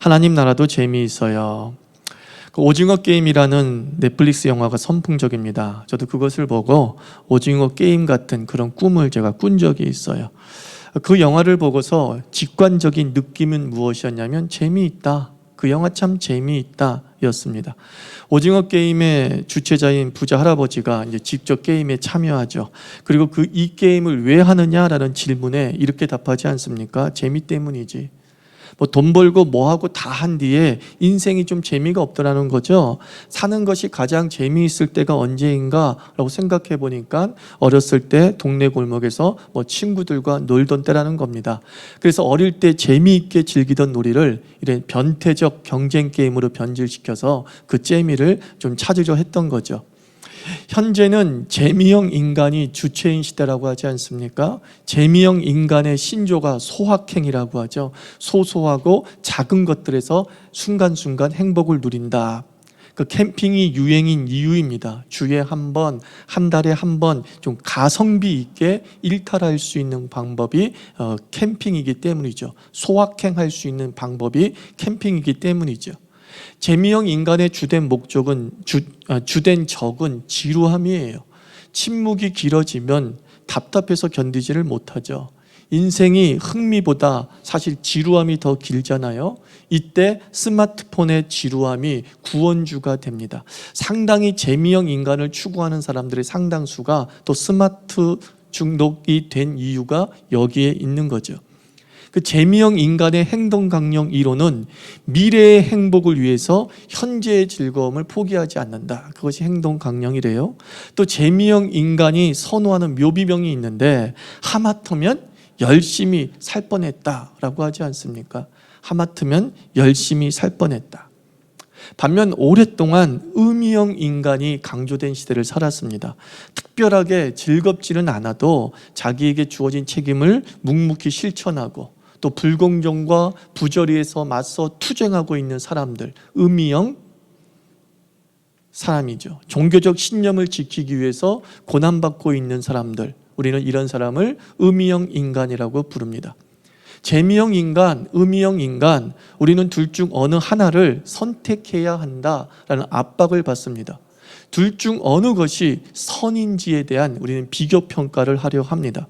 하나님 나라도 재미있어요. 그 오징어 게임이라는 넷플릭스 영화가 선풍적입니다. 저도 그것을 보고 오징어 게임 같은 그런 꿈을 제가 꾼 적이 있어요. 그 영화를 보고서 직관적인 느낌은 무엇이었냐면 재미있다. 그 영화 참 재미있다 였습니다. 오징어 게임의 주최자인 부자 할아버지가 이제 직접 게임에 참여하죠. 그리고 그 이 게임을 왜 하느냐라는 질문에 이렇게 답하지 않습니까? 재미 때문이지. 뭐 돈 벌고 뭐 하고 다 한 뒤에 인생이 좀 재미가 없더라는 거죠. 사는 것이 가장 재미있을 때가 언제인가라고 생각해 보니까 어렸을 때 동네 골목에서 뭐 친구들과 놀던 때라는 겁니다. 그래서 어릴 때 재미있게 즐기던 놀이를 이런 변태적 경쟁 게임으로 변질시켜서 그 재미를 좀 찾으려 했던 거죠. 현재는 재미형 인간이 주체인 시대라고 하지 않습니까? 재미형 인간의 신조가 소확행이라고 하죠. 소소하고 작은 것들에서 순간순간 행복을 누린다. 그 캠핑이 유행인 이유입니다. 주에 한 번, 한 달에 한 번 좀 가성비 있게 일탈할 수 있는 방법이 어, 캠핑이기 때문이죠. 소확행할 수 있는 방법이 캠핑이기 때문이죠. 재미형 인간의 주된 목적은 주, 아, 주된 적은 지루함이에요. 침묵이 길어지면 답답해서 견디지를 못하죠. 인생이 흥미보다 사실 지루함이 더 길잖아요. 이때 스마트폰의 지루함이 구원주가 됩니다. 상당히 재미형 인간을 추구하는 사람들의 상당수가 또 스마트 중독이 된 이유가 여기에 있는 거죠. 그 재미형 인간의 행동 강령 이론은 미래의 행복을 위해서 현재의 즐거움을 포기하지 않는다. 그것이 행동 강령이래요. 또 재미형 인간이 선호하는 묘비명이 있는데 하마터면 열심히 살 뻔했다라고 하지 않습니까? 하마터면 열심히 살 뻔했다. 반면 오랫동안 의미형 인간이 강조된 시대를 살았습니다. 특별하게 즐겁지는 않아도 자기에게 주어진 책임을 묵묵히 실천하고 또 불공정과 부조리에서 맞서 투쟁하고 있는 사람들, 의미형 사람이죠. 종교적 신념을 지키기 위해서 고난받고 있는 사람들, 우리는 이런 사람을 의미형 인간이라고 부릅니다. 재미형 인간, 의미형 인간, 우리는 둘 중 어느 하나를 선택해야 한다라는 압박을 받습니다. 둘 중 어느 것이 선인지에 대한 우리는 비교 평가를 하려 합니다.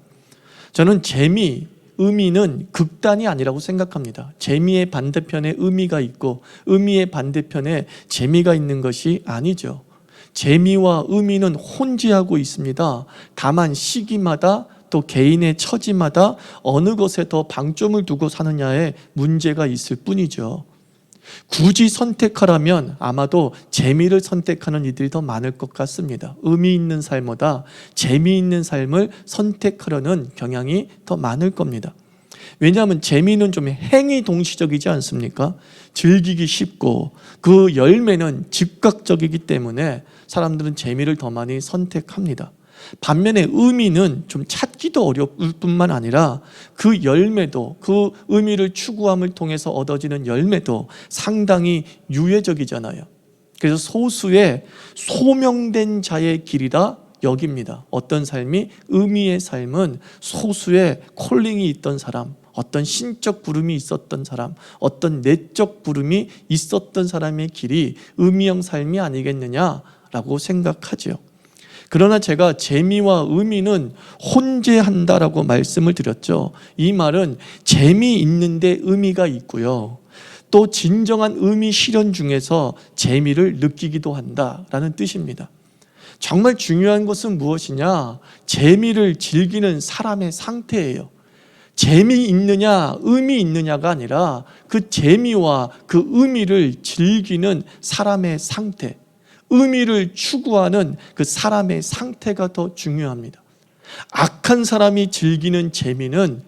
저는 재미, 의미는 극단이 아니라고 생각합니다. 재미의 반대편에 의미가 있고 의미의 반대편에 재미가 있는 것이 아니죠. 재미와 의미는 혼재하고 있습니다. 다만 시기마다 또 개인의 처지마다 어느 것에 더 방점을 두고 사느냐에 문제가 있을 뿐이죠. 굳이 선택하라면 아마도 재미를 선택하는 이들이 더 많을 것 같습니다. 의미 있는 삶보다 재미있는 삶을 선택하려는 경향이 더 많을 겁니다. 왜냐하면 재미는 좀 행위 동시적이지 않습니까? 즐기기 쉽고 그 열매는 즉각적이기 때문에 사람들은 재미를 더 많이 선택합니다. 반면에 의미는 좀 찾기도 어려울 뿐만 아니라 그 열매도 그 의미를 추구함을 통해서 얻어지는 열매도 상당히 유예적이잖아요. 그래서 소수의 소명된 자의 길이다 여깁니다. 어떤 삶이 의미의 삶은 소수의 콜링이 있던 사람, 어떤 신적 부름이 있었던 사람, 어떤 내적 부름이 있었던 사람의 길이 의미형 삶이 아니겠느냐라고 생각하지요. 그러나 제가 재미와 의미는 혼재한다라고 말씀을 드렸죠. 이 말은 재미있는데 의미가 있고요. 또 진정한 의미 실현 중에서 재미를 느끼기도 한다라는 뜻입니다. 정말 중요한 것은 무엇이냐? 재미를 즐기는 사람의 상태예요. 재미있느냐, 의미 있느냐가 아니라 그 재미와 그 의미를 즐기는 사람의 상태, 의미를 추구하는 그 사람의 상태가 더 중요합니다. 악한 사람이 즐기는 재미는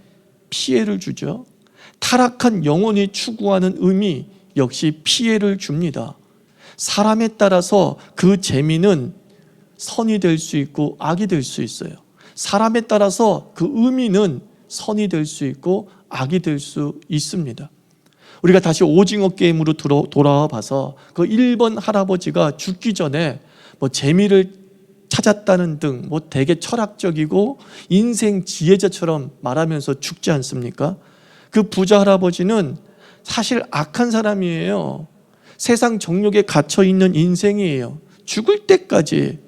피해를 주죠. 타락한 영혼이 추구하는 의미 역시 피해를 줍니다. 사람에 따라서 그 재미는 선이 될 수 있고 악이 될 수 있어요. 사람에 따라서 그 의미는 선이 될 수 있고 악이 될 수 있습니다. 우리가 다시 오징어 게임으로 돌아와 봐서 그 1번 할아버지가 죽기 전에 뭐 재미를 찾았다는 등 뭐 되게 철학적이고 인생 지혜자처럼 말하면서 죽지 않습니까? 그 부자 할아버지는 사실 악한 사람이에요. 세상 정욕에 갇혀 있는 인생이에요. 죽을 때까지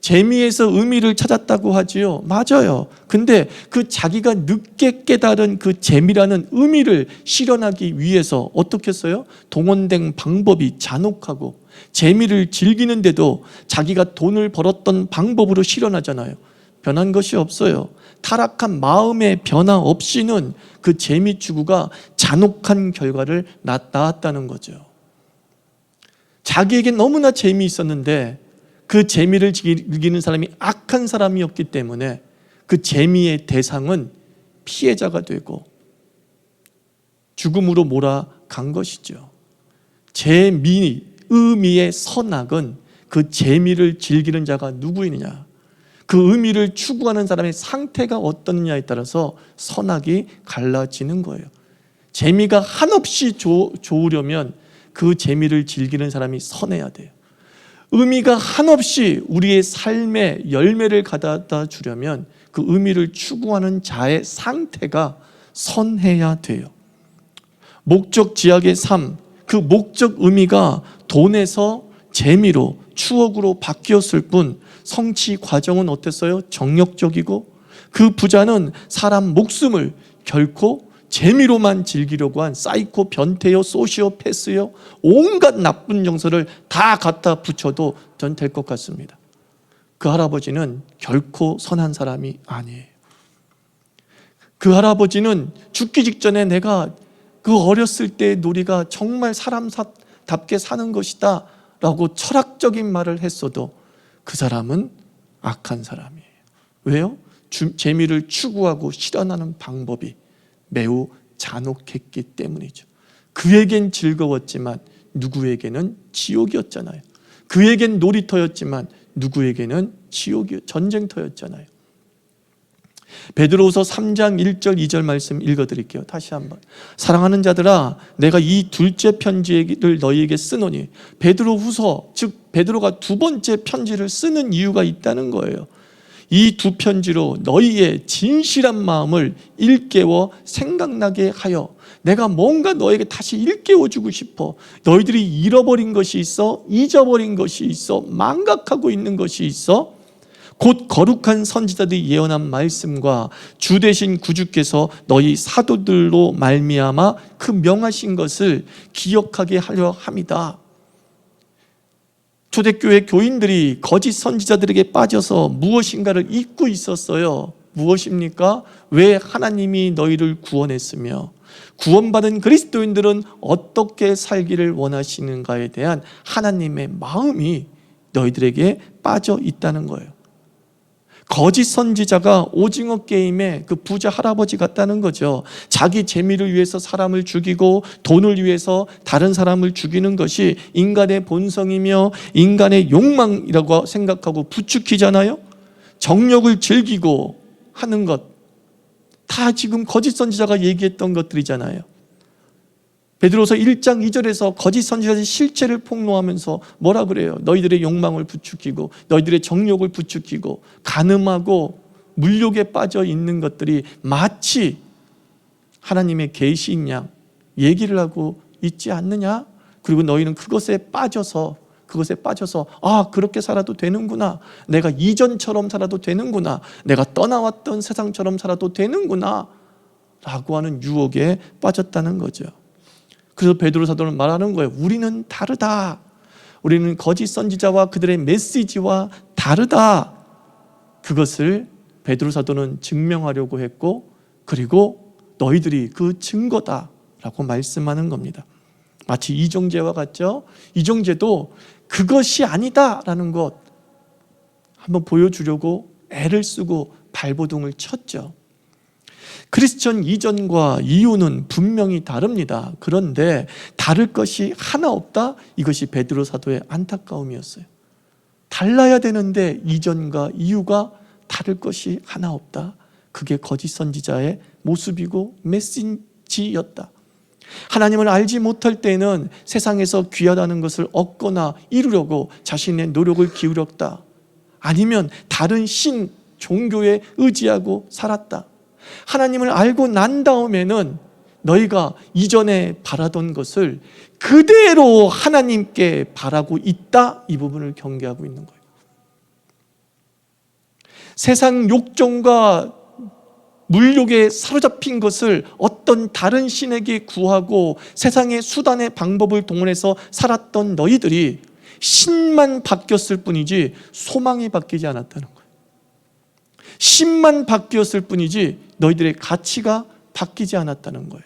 재미에서 의미를 찾았다고 하지요. 맞아요. 근데 그 자기가 늦게 깨달은 그 재미라는 의미를 실현하기 위해서 어떻게 했어요? 동원된 방법이 잔혹하고 재미를 즐기는데도 자기가 돈을 벌었던 방법으로 실현하잖아요. 변한 것이 없어요. 타락한 마음의 변화 없이는 그 재미 추구가 잔혹한 결과를 낳- 낳았다는 거죠. 자기에게 너무나 재미있었는데 그 재미를 즐기는 사람이 악한 사람이었기 때문에 그 재미의 대상은 피해자가 되고 죽음으로 몰아간 것이죠. 재미, 의미의 선악은 그 재미를 즐기는 자가 누구이느냐. 그 의미를 추구하는 사람의 상태가 어떻느냐에 따라서 선악이 갈라지는 거예요. 재미가 한없이 좋, 좋으려면 그 재미를 즐기는 사람이 선해야 돼요. 의미가 한없이 우리의 삶에 열매를 가져다 주려면 그 의미를 추구하는 자의 상태가 선해야 돼요. 목적 지향의 삶, 그 목적 의미가 돈에서 재미로 추억으로 바뀌었을 뿐 성취 과정은 어땠어요? 정력적이고 그 부자는 사람 목숨을 결코 재미로만 즐기려고 한 사이코 변태요 소시오패스요 온갖 나쁜 정서를 다 갖다 붙여도 전 될 것 같습니다. 그 할아버지는 결코 선한 사람이 아니에요. 그 할아버지는 죽기 직전에 내가 그 어렸을 때의 놀이가 정말 사람답게 사는 것이다 라고 철학적인 말을 했어도 그 사람은 악한 사람이에요. 왜요? 주- 재미를 추구하고 실현하는 방법이 매우 잔혹했기 때문이죠. 그에겐 즐거웠지만 누구에게는 지옥이었잖아요. 그에겐 놀이터였지만 누구에게는 지옥이 전쟁터였잖아요. 베드로후서 3장 1절 2절 말씀 읽어 드릴게요. 다시 한번. 사랑하는 자들아 내가 이 둘째 편지를 너희에게 쓰노니 베드로후서 즉 베드로가 두 번째 편지를 쓰는 이유가 있다는 거예요. 이 두 편지로 너희의 진실한 마음을 일깨워 생각나게 하여 내가 뭔가 너에게 다시 일깨워 주고 싶어. 너희들이 잃어버린 것이 있어, 잊어버린 것이 있어, 망각하고 있는 것이 있어. 곧 거룩한 선지자들이 예언한 말씀과 주 대신 구주께서 너희 사도들로 말미암아 그 명하신 것을 기억하게 하려 함이다. 초대교회 교인들이 거짓 선지자들에게 빠져서 무엇인가를 잊고 있었어요. 무엇입니까? 왜 하나님이 너희를 구원했으며 구원받은 그리스도인들은 어떻게 살기를 원하시는가에 대한 하나님의 마음이 너희들에게 빠져 있다는 거예요. 거짓 선지자가 오징어 게임의 그 부자 할아버지 같다는 거죠. 자기 재미를 위해서 사람을 죽이고 돈을 위해서 다른 사람을 죽이는 것이 인간의 본성이며 인간의 욕망이라고 생각하고 부추기잖아요. 정력을 즐기고 하는 것. 다 지금 거짓 선지자가 얘기했던 것들이잖아요. 베드로서 1장 2절에서 거짓 선지자의 실체를 폭로하면서 뭐라 그래요? 너희들의 욕망을 부추기고 너희들의 정욕을 부추기고 간음하고 물욕에 빠져 있는 것들이 마치 하나님의 계시인 양 얘기를 하고 있지 않느냐? 그리고 너희는 그것에 빠져서 그것에 빠져서 아 그렇게 살아도 되는구나 내가 이전처럼 살아도 되는구나 내가 떠나왔던 세상처럼 살아도 되는구나 라고 하는 유혹에 빠졌다는 거죠 그래서 베드로 사도는 말하는 거예요. 우리는 다르다. 우리는 거짓 선지자와 그들의 메시지와 다르다. 그것을 베드로 사도는 증명하려고 했고 그리고 너희들이 그 증거다라고 말씀하는 겁니다. 마치 이정재와 같죠? 이정재도 그것이 아니다라는 것 한번 보여주려고 애를 쓰고 발버둥을 쳤죠. 크리스천 이전과 이후는 분명히 다릅니다. 그런데 다를 것이 하나 없다? 이것이 베드로 사도의 안타까움이었어요. 달라야 되는데 이전과 이후가 다를 것이 하나 없다. 그게 거짓 선지자의 모습이고 메시지였다. 하나님을 알지 못할 때는 세상에서 귀하다는 것을 얻거나 이루려고 자신의 노력을 기울였다. 아니면 다른 신 종교에 의지하고 살았다. 하나님을 알고 난 다음에는 너희가 이전에 바라던 것을 그대로 하나님께 바라고 있다 이 부분을 경계하고 있는 거예요. 세상 욕정과 물욕에 사로잡힌 것을 어떤 다른 신에게 구하고 세상의 수단의 방법을 동원해서 살았던 너희들이 신만 바뀌었을 뿐이지 소망이 바뀌지 않았다는 거예요. 신만 바뀌었을 뿐이지 너희들의 가치가 바뀌지 않았다는 거예요.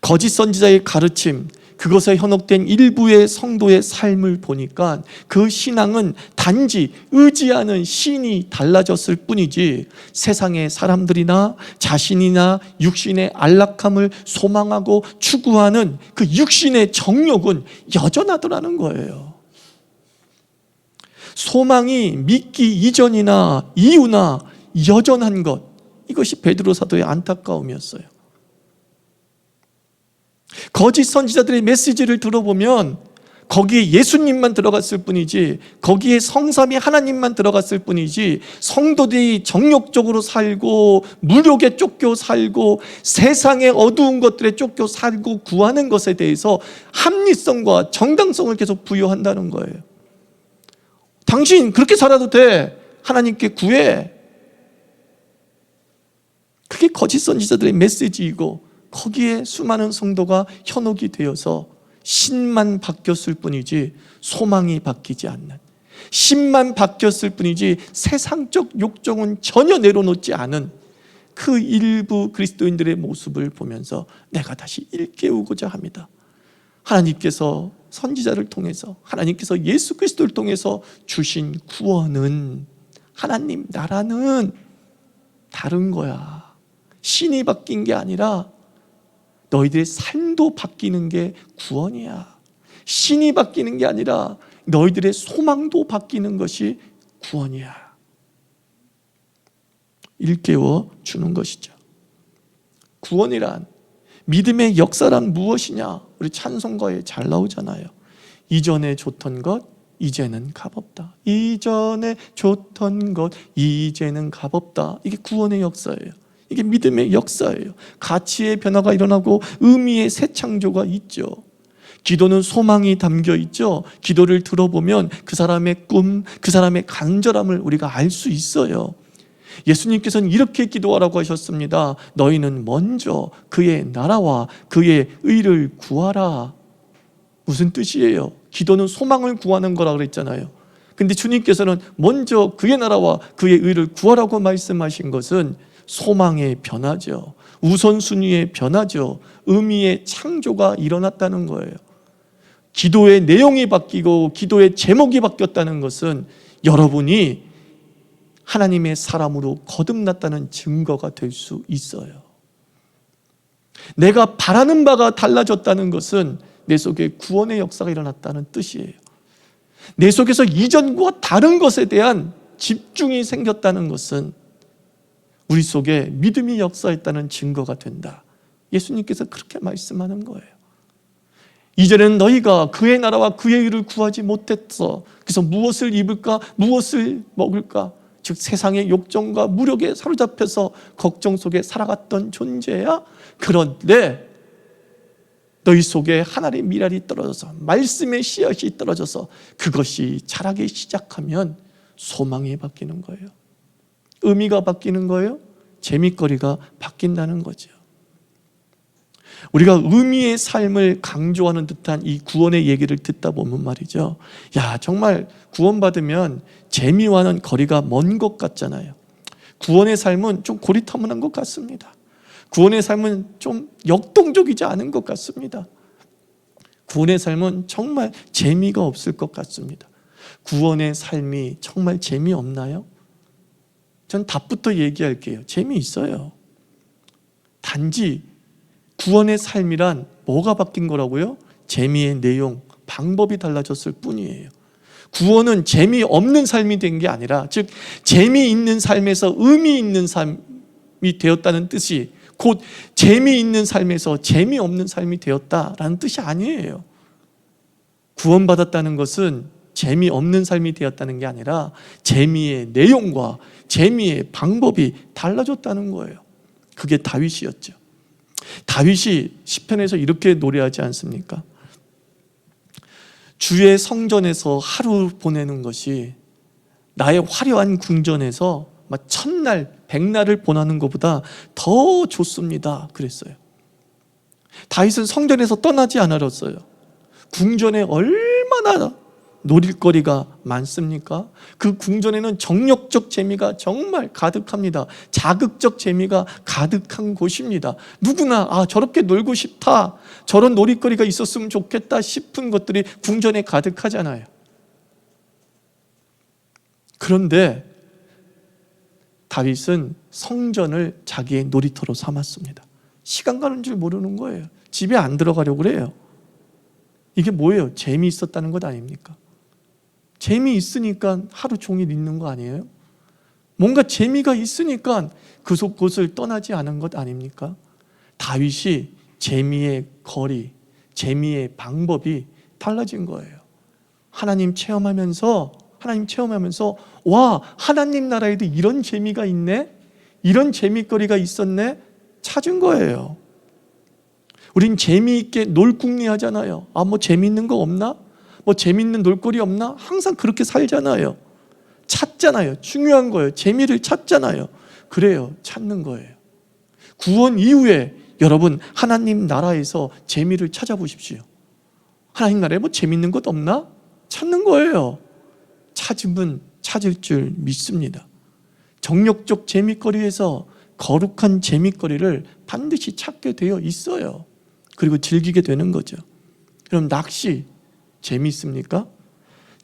거짓 선지자의 가르침, 그것에 현혹된 일부의 성도의 삶을 보니까 그 신앙은 단지 의지하는 신이 달라졌을 뿐이지 세상의 사람들이나 자신이나 육신의 안락함을 소망하고 추구하는 그 육신의 정욕은 여전하더라는 거예요. 소망이 믿기 이전이나 이후나 여전한 것 이것이 베드로 사도의 안타까움이었어요. 거짓 선지자들의 메시지를 들어보면 거기에 예수님만 들어갔을 뿐이지 거기에 성삼이 하나님만 들어갔을 뿐이지 성도들이 정욕적으로 살고 무력에 쫓겨 살고 세상의 어두운 것들에 쫓겨 살고 구하는 것에 대해서 합리성과 정당성을 계속 부여한다는 거예요. 당신 그렇게 살아도 돼. 하나님께 구해. 그게 거짓 선지자들의 메시지이고 거기에 수많은 성도가 현혹이 되어서 신만 바뀌었을 뿐이지 소망이 바뀌지 않는 신만 바뀌었을 뿐이지 세상적 욕정은 전혀 내려놓지 않은 그 일부 그리스도인들의 모습을 보면서 내가 다시 일깨우고자 합니다. 하나님께서 선지자를 통해서 하나님께서 예수 그리스도를 통해서 주신 구원은 하나님 나라는 다른 거야. 신이 바뀐 게 아니라 너희들의 삶도 바뀌는 게 구원이야. 신이 바뀌는 게 아니라 너희들의 소망도 바뀌는 것이 구원이야. 일깨워 주는 것이죠. 구원이란 믿음의 역사란 무엇이냐? 우리 찬송가에 잘 나오잖아요. 이전에 좋던 것, 이제는 값없다. 이전에 좋던 것, 이제는 값없다. 이게 구원의 역사예요. 이게 믿음의 역사예요. 가치의 변화가 일어나고 의미의 새 창조가 있죠. 기도는 소망이 담겨 있죠. 기도를 들어보면 그 사람의 꿈, 그 사람의 간절함을 우리가 알 수 있어요. 예수님께서는 이렇게 기도하라고 하셨습니다. 너희는 먼저 그의 나라와 그의 의를 구하라. 무슨 뜻이에요? 기도는 소망을 구하는 거라 그랬잖아요. 근데 주님께서는 먼저 그의 나라와 그의 의를 구하라고 말씀하신 것은 소망의 변화죠. 우선순위의 변화죠. 의미의 창조가 일어났다는 거예요. 기도의 내용이 바뀌고 기도의 제목이 바뀌었다는 것은 여러분이 하나님의 사람으로 거듭났다는 증거가 될 수 있어요. 내가 바라는 바가 달라졌다는 것은 내 속에 구원의 역사가 일어났다는 뜻이에요. 내 속에서 이전과 다른 것에 대한 집중이 생겼다는 것은 우리 속에 믿음이 역사했다는 증거가 된다. 예수님께서 그렇게 말씀하는 거예요. 이제는 너희가 그의 나라와 그의 일을 구하지 못했어. 그래서 무엇을 입을까? 무엇을 먹을까? 즉 세상의 욕정과 무력에 사로잡혀서 걱정 속에 살아갔던 존재야. 그런데 너희 속에 하나님의 미랄이 떨어져서 말씀의 씨앗이 떨어져서 그것이 자라기 시작하면 소망이 바뀌는 거예요. 의미가 바뀌는 거예요. 재미거리가 바뀐다는 거죠. 우리가 의미의 삶을 강조하는 듯한 이 구원의 얘기를 듣다 보면 말이죠. 야, 정말 구원받으면 재미와는 거리가 먼 것 같잖아요. 구원의 삶은 좀 고리타문한 것 같습니다. 구원의 삶은 좀 역동적이지 않은 것 같습니다. 구원의 삶은 정말 재미가 없을 것 같습니다. 구원의 삶이 정말 재미없나요? 전 답부터 얘기할게요. 재미있어요. 단지 구원의 삶이란 뭐가 바뀐 거라고요? 재미의 내용, 방법이 달라졌을 뿐이에요. 구원은 재미없는 삶이 된 게 아니라 즉 재미있는 삶에서 의미 있는 삶이 되었다는 뜻이 곧 재미있는 삶에서 재미없는 삶이 되었다라는 뜻이 아니에요. 구원받았다는 것은 재미없는 삶이 되었다는 게 아니라 재미의 내용과 재미의 방법이 달라졌다는 거예요. 그게 다윗이었죠. 다윗이 시편에서 이렇게 노래하지 않습니까? 주의 성전에서 하루 보내는 것이 나의 화려한 궁전에서 막 천날, 백날을 보내는 것보다 더 좋습니다. 그랬어요. 다윗은 성전에서 떠나지 않았어요. 궁전에 얼마나 놀일거리가 많습니까? 그 궁전에는 정력적 재미가 정말 가득합니다. 자극적 재미가 가득한 곳입니다. 누구나 아 저렇게 놀고 싶다. 저런 놀이거리가 있었으면 좋겠다 싶은 것들이 궁전에 가득하잖아요. 그런데 다윗은 성전을 자기의 놀이터로 삼았습니다. 시간 가는 줄 모르는 거예요. 집에 안 들어가려고 그래요. 이게 뭐예요? 재미있었다는 것 아닙니까? 재미있으니까 하루 종일 있는 거 아니에요? 뭔가 재미가 있으니까 그 속- 곳을 떠나지 않은 것 아닙니까? 다윗이 재미의 거리, 재미의 방법이 달라진 거예요. 하나님 체험하면서 하나님 체험하면서 와 하나님 나라에도 이런 재미가 있네, 이런 재미거리가 있었네 찾은 거예요. 우린 재미있게 놀궁리 하잖아요. 아, 뭐 재미있는 거 없나? 뭐 재미있는 놀거리 없나? 항상 그렇게 살잖아요. 찾잖아요. 중요한 거예요. 재미를 찾잖아요. 그래요. 찾는 거예요. 구원 이후에 여러분 하나님 나라에서 재미를 찾아보십시오. 하나님 나라에 뭐 재밌는 것 없나? 찾는 거예요. 찾으면 찾을 줄 믿습니다. 정력적 재미거리에서 거룩한 재미거리를 반드시 찾게 되어 있어요. 그리고 즐기게 되는 거죠. 그럼 낚시 재미있습니까?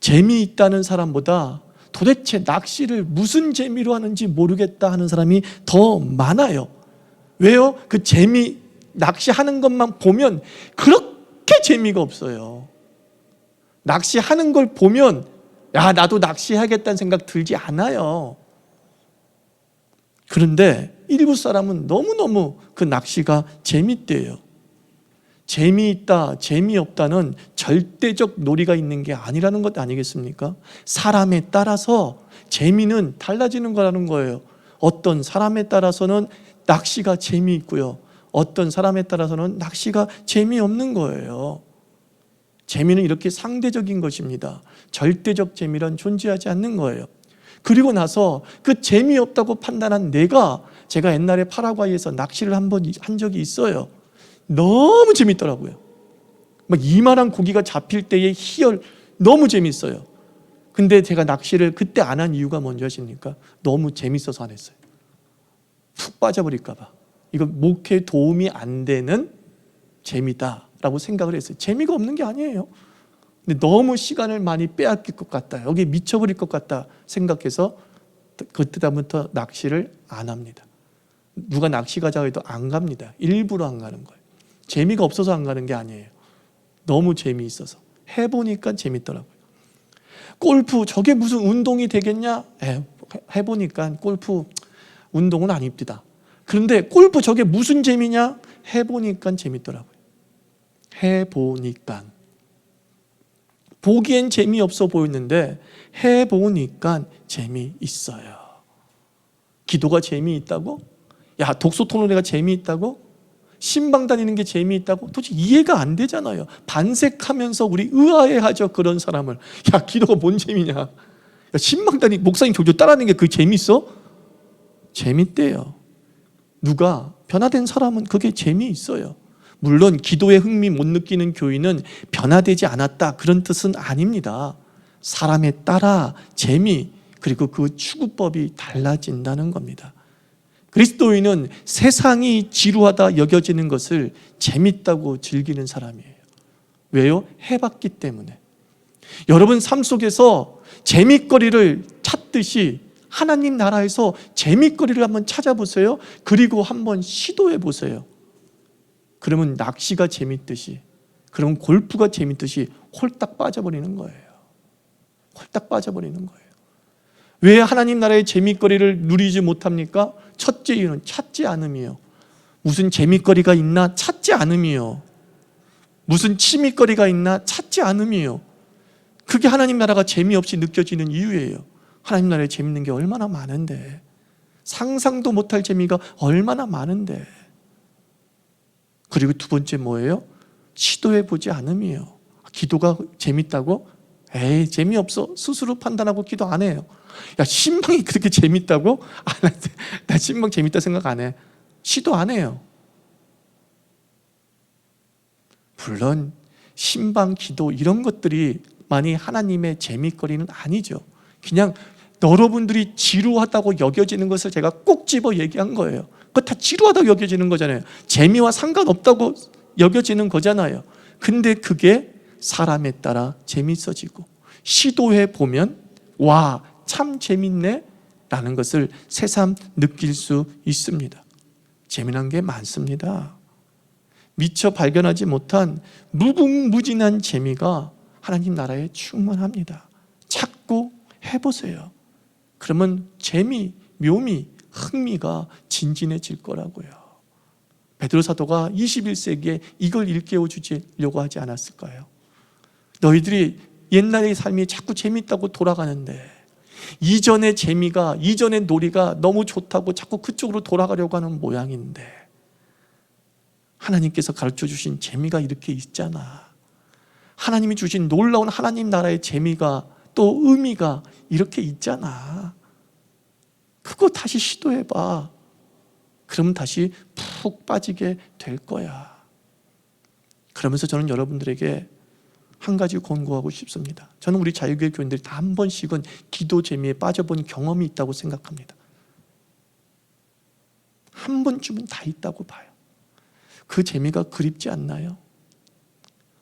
재미있다는 사람보다 도대체 낚시를 무슨 재미로 하는지 모르겠다 하는 사람이 더 많아요. 왜요? 그 재미, 낚시하는 것만 보면 그렇게 재미가 없어요. 낚시하는 걸 보면, 야, 나도 낚시해야겠다는 생각 들지 않아요. 그런데 일부 사람은 너무너무 그 낚시가 재밌대요. 재미있다, 재미없다는 절대적 놀이가 있는 게 아니라는 것 아니겠습니까? 사람에 따라서 재미는 달라지는 거라는 거예요. 어떤 사람에 따라서는 낚시가 재미있고요. 어떤 사람에 따라서는 낚시가 재미없는 거예요. 재미는 이렇게 상대적인 것입니다. 절대적 재미란 존재하지 않는 거예요. 그리고 나서 그 재미없다고 판단한 내가 제가 옛날에 파라과이에서 낚시를 한 번 한 적이 있어요. 너무 재밌더라고요. 막 이만한 고기가 잡힐 때의 희열 너무 재밌어요. 근데 제가 낚시를 그때 안 한 이유가 뭔지 아십니까? 너무 재밌어서 안 했어요. 푹 빠져버릴까 봐. 이거 목회 도움이 안 되는 재미다라고 생각을 했어요. 재미가 없는 게 아니에요. 근데 너무 시간을 많이 빼앗길 것 같다. 여기 미쳐버릴 것 같다 생각해서 그때부터 낚시를 안 합니다. 누가 낚시 가자고 해도 안 갑니다. 일부러 안 가는 거예요. 재미가 없어서 안 가는 게 아니에요. 너무 재미있어서. 해보니까 재밌더라고요. 골프, 저게 무슨 운동이 되겠냐? 에, 해보니까 골프 운동은 아닙니다. 그런데 골프 저게 무슨 재미냐? 해보니까 재밌더라고요. 해보니까. 보기엔 재미없어 보이는데 해보니까 재미있어요. 기도가 재미있다고? 야, 독서 토론회가 재미있다고? 신방 다니는 게 재미있다고? 도대체 이해가 안 되잖아요. 반색하면서 우리 의아해하죠. 그런 사람을. 야, 기도가 뭔 재미냐? 야, 신방 다니 목사님 조조 따라하는 게 그 재밌어? 재밌대요. 누가 변화된 사람은 그게 재미있어요. 물론 기도에 흥미 못 느끼는 교인은 변화되지 않았다 그런 뜻은 아닙니다. 사람에 따라 재미 그리고 그 추구법이 달라진다는 겁니다. 그리스도인은 세상이 지루하다 여겨지는 것을 재밌다고 즐기는 사람이에요. 왜요? 해봤기 때문에. 여러분 삶 속에서 재밌거리를 찾듯이 하나님 나라에서 재밌거리를 한번 찾아보세요. 그리고 한번 시도해 보세요. 그러면 낚시가 재밌듯이, 그러면 골프가 재밌듯이 홀딱 빠져버리는 거예요. 홀딱 빠져버리는 거예요. 왜 하나님 나라의 재밌거리를 누리지 못합니까? 첫째 이유는 찾지 않음이요. 무슨 재밌거리가 있나 찾지 않음이요. 무슨 취미거리가 있나 찾지 않음이요. 그게 하나님 나라가 재미없이 느껴지는 이유예요. 하나님 나라에 재밌는 게 얼마나 많은데. 상상도 못할 재미가 얼마나 많은데. 그리고 두 번째 뭐예요? 시도해 보지 않음이에요. 기도가 재밌다고? 에이, 재미없어. 스스로 판단하고 기도 안 해요. 야, 신방이 그렇게 재밌다고? 아, 나, 나 신방 재밌다 생각 안 해. 시도 안 해요. 물론 신방 기도 이런 것들이 많이 하나님의 재미거리는 아니죠. 그냥 여러분들이 지루하다고 여겨지는 것을 제가 꼭 집어 얘기한 거예요. 그거 다 지루하다고 여겨지는 거잖아요. 재미와 상관없다고 여겨지는 거잖아요. 근데 그게 사람에 따라 재밌어지고 시도해 보면 와, 참 재밌네 라는 것을 새삼 느낄 수 있습니다. 재미난 게 많습니다. 미처 발견하지 못한 무궁무진한 재미가 하나님 나라에 충만합니다. 찾고 해보세요. 그러면 재미, 묘미, 흥미가 진진해질 거라고요. 베드로 사도가 21세기에 이걸 일깨워 주려고 하지 않았을까요? 너희들이 옛날의 삶이 자꾸 재밌다고 돌아가는데 이전의 재미가 이전의 놀이가 너무 좋다고 자꾸 그쪽으로 돌아가려고 하는 모양인데 하나님께서 가르쳐 주신 재미가 이렇게 있잖아. 하나님이 주신 놀라운 하나님 나라의 재미가 또 의미가 이렇게 있잖아. 그거 다시 시도해 봐. 그러면 다시 푹 빠지게 될 거야. 그러면서 저는 여러분들에게 한 가지 권고하고 싶습니다. 저는 우리 자유교회 교인들이 다 한 번씩은 기도 재미에 빠져본 경험이 있다고 생각합니다. 한 번쯤은 다 있다고 봐요. 그 재미가 그립지 않나요?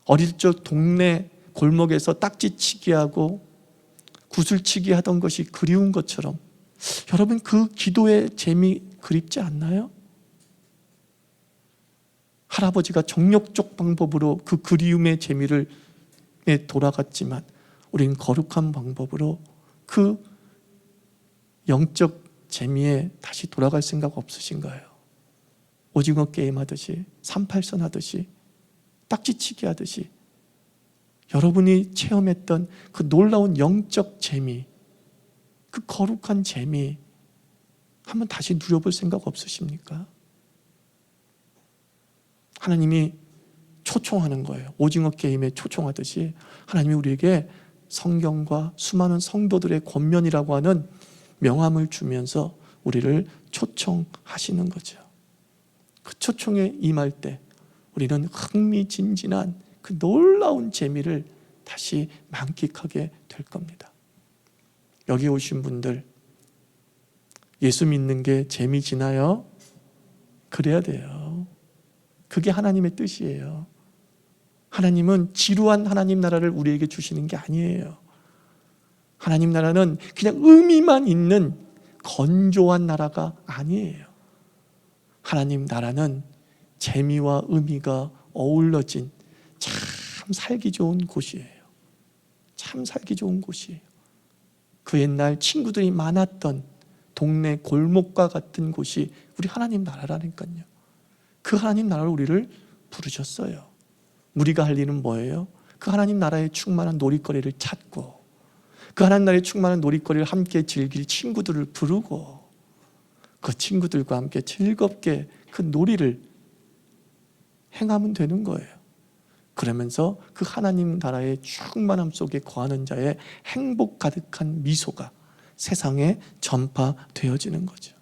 어릴 적 동네 골목에서 딱지치기 하고 구슬치기 하던 것이 그리운 것처럼 여러분 그 기도의 재미 그립지 않나요? 할아버지가 정력적 방법으로 그 그리움의 재미를 에 돌아갔지만 우리는 거룩한 방법으로 그 영적 재미에 다시 돌아갈 생각 없으신가요? 오징어 게임 하듯이 38선 하듯이 딱지치기 하듯이 여러분이 체험했던 그 놀라운 영적 재미 그 거룩한 재미 한번 다시 누려볼 생각 없으십니까? 하나님이 초청하는 거예요. 오징어 게임에 초청하듯이 하나님이 우리에게 성경과 수많은 성도들의 권면이라고 하는 명함을 주면서 우리를 초청하시는 거죠. 그 초청에 임할 때 우리는 흥미진진한 그 놀라운 재미를 다시 만끽하게 될 겁니다. 여기 오신 분들 예수 믿는 게 재미지나요? 그래야 돼요. 그게 하나님의 뜻이에요. 하나님은 지루한 하나님 나라를 우리에게 주시는 게 아니에요. 하나님 나라는 그냥 의미만 있는 건조한 나라가 아니에요. 하나님 나라는 재미와 의미가 어울러진 참 살기 좋은 곳이에요. 참 살기 좋은 곳이에요. 그 옛날 친구들이 많았던 동네 골목과 같은 곳이 우리 하나님 나라라니까요. 그 하나님 나라를 우리를 부르셨어요. 우리가 할 일은 뭐예요? 그 하나님 나라에 충만한 놀이거리를 찾고 그 하나님 나라에 충만한 놀이거리를 함께 즐길 친구들을 부르고 그 친구들과 함께 즐겁게 그 놀이를 행하면 되는 거예요. 그러면서 그 하나님 나라의 충만함 속에 거하는 자의 행복 가득한 미소가 세상에 전파되어지는 거죠.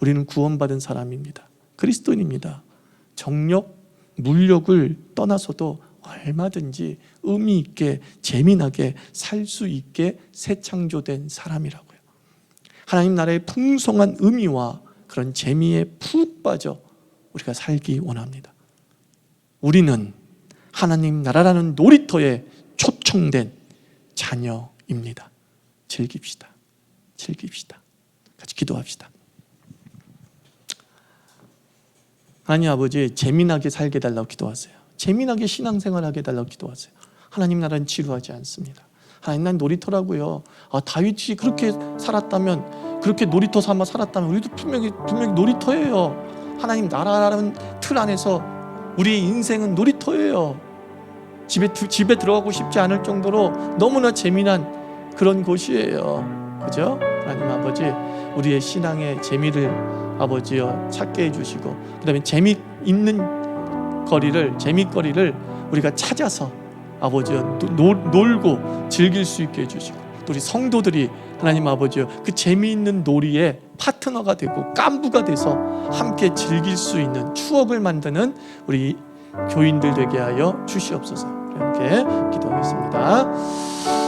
우리는 구원받은 사람입니다. 그리스도인입니다. 정력, 물욕을 떠나서도 얼마든지 의미 있게 재미나게 살 수 있게 새 창조된 사람이라고요. 하나님 나라의 풍성한 의미와 그런 재미에 푹 빠져 우리가 살기 원합니다. 우리는 하나님 나라라는 놀이터에 초청된 자녀입니다. 즐깁시다. 즐깁시다. 같이 기도합시다. 하나님 아버지 재미나게 살게 달라고 기도하세요. 재미나게 신앙생활하게 달라고 기도하세요. 하나님 나라는 지루하지 않습니다. 하나님 난 놀이터라고요. 아, 다윗이 그렇게 살았다면 그렇게 놀이터 삼아 살았다면 우리도 분명히 분명히 놀이터예요. 하나님 나라라는 틀 안에서 우리의 인생은 놀이터예요. 집에 집에 들어가고 싶지 않을 정도로 너무나 재미난 그런 곳이에요. 그죠? 하나님 아버지 우리의 신앙의 재미를 아버지여 찾게 해주시고 그다음에 재미 있는 거리를 재미거리를 우리가 찾아서 아버지여 노- 놀고 즐길 수 있게 해주시고 또 우리 성도들이 하나님 아버지여 그 재미있는 놀이에 파트너가 되고 깐부가 돼서 함께 즐길 수 있는 추억을 만드는 우리 교인들 되게 하여 주시옵소서. 함께 기도하겠습니다.